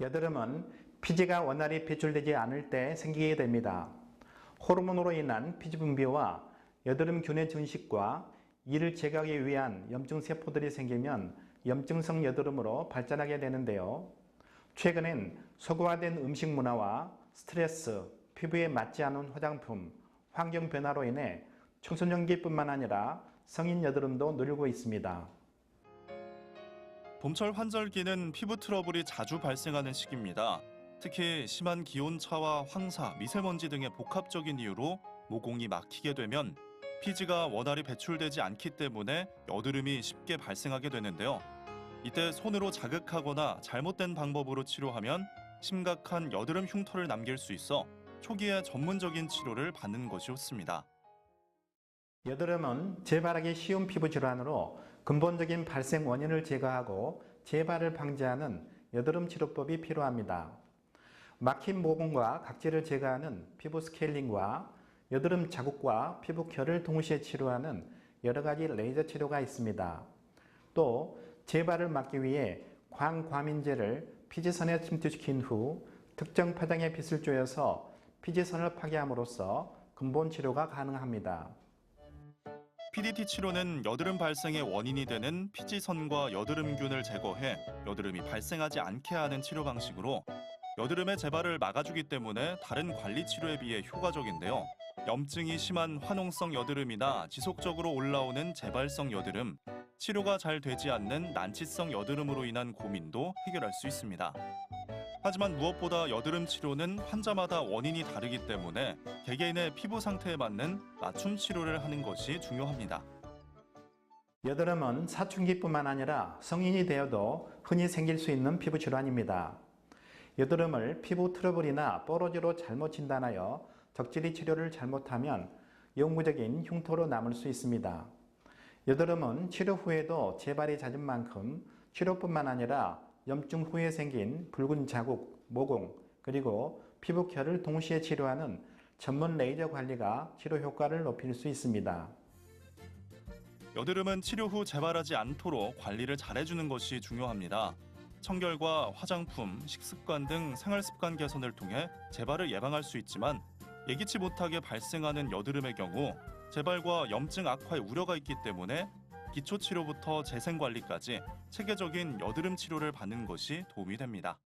여드름은 피지가 원활히 배출되지 않을 때 생기게 됩니다. 호르몬으로 인한 피지 분비와 여드름균의 증식과 이를 제거하기 위한 염증 세포들이 생기면 염증성 여드름으로 발전하게 되는데요. 최근엔 소구화된 음식 문화와 스트레스, 피부에 맞지 않은 화장품, 환경 변화로 인해 청소년기뿐만 아니라 성인 여드름도 늘고 있습니다. 봄철 환절기는 피부 트러블이 자주 발생하는 시기입니다. 특히 심한 기온차와 황사, 미세먼지 등의 복합적인 이유로 모공이 막히게 되면 피지가 원활히 배출되지 않기 때문에 여드름이 쉽게 발생하게 되는데요. 이때 손으로 자극하거나 잘못된 방법으로 치료하면 심각한 여드름 흉터를 남길 수 있어 초기에 전문적인 치료를 받는 것이 좋습니다. 여드름은 재발하기 쉬운 피부 질환으로 근본적인 발생 원인을 제거하고 재발을 방지하는 여드름 치료법이 필요합니다. 막힌 모공과 각질을 제거하는 피부 스케일링과 여드름 자국과 피부 결을 동시에 치료하는 여러 가지 레이저 치료가 있습니다. 또 재발을 막기 위해 광과민제를 피지선에 침투시킨 후 특정 파장의 빛을 쬐어서 피지선을 파괴함으로써 근본 치료가 가능합니다. PDT 치료는 여드름 발생의 원인이 되는 피지선과 여드름균을 제거해 여드름이 발생하지 않게 하는 치료 방식으로 여드름의 재발을 막아주기 때문에 다른 관리 치료에 비해 효과적인데요. 염증이 심한 화농성 여드름이나 지속적으로 올라오는 재발성 여드름, 치료가 잘 되지 않는 난치성 여드름으로 인한 고민도 해결할 수 있습니다. 하지만 무엇보다 여드름 치료는 환자마다 원인이 다르기 때문에 개개인의 피부 상태에 맞는 맞춤 치료를 하는 것이 중요합니다. 여드름은 사춘기뿐만 아니라 성인이 되어도 흔히 생길 수 있는 피부 질환입니다. 여드름을 피부 트러블이나 뽀로지로 잘못 진단하여 적절히 치료를 잘못하면 영구적인 흉터로 남을 수 있습니다. 여드름은 치료 후에도 재발이 잦은 만큼 치료뿐만 아니라 염증 후에 생긴 붉은 자국, 모공, 그리고 피부 결을 동시에 치료하는 전문 레이저 관리가 치료 효과를 높일 수 있습니다. 여드름은 치료 후 재발하지 않도록 관리를 잘해주는 것이 중요합니다. 청결과 화장품, 식습관 등 생활 습관 개선을 통해 재발을 예방할 수 있지만 예기치 못하게 발생하는 여드름의 경우 재발과 염증 악화의 우려가 있기 때문에 기초 치료부터 재생 관리까지 체계적인 여드름 치료를 받는 것이 도움이 됩니다.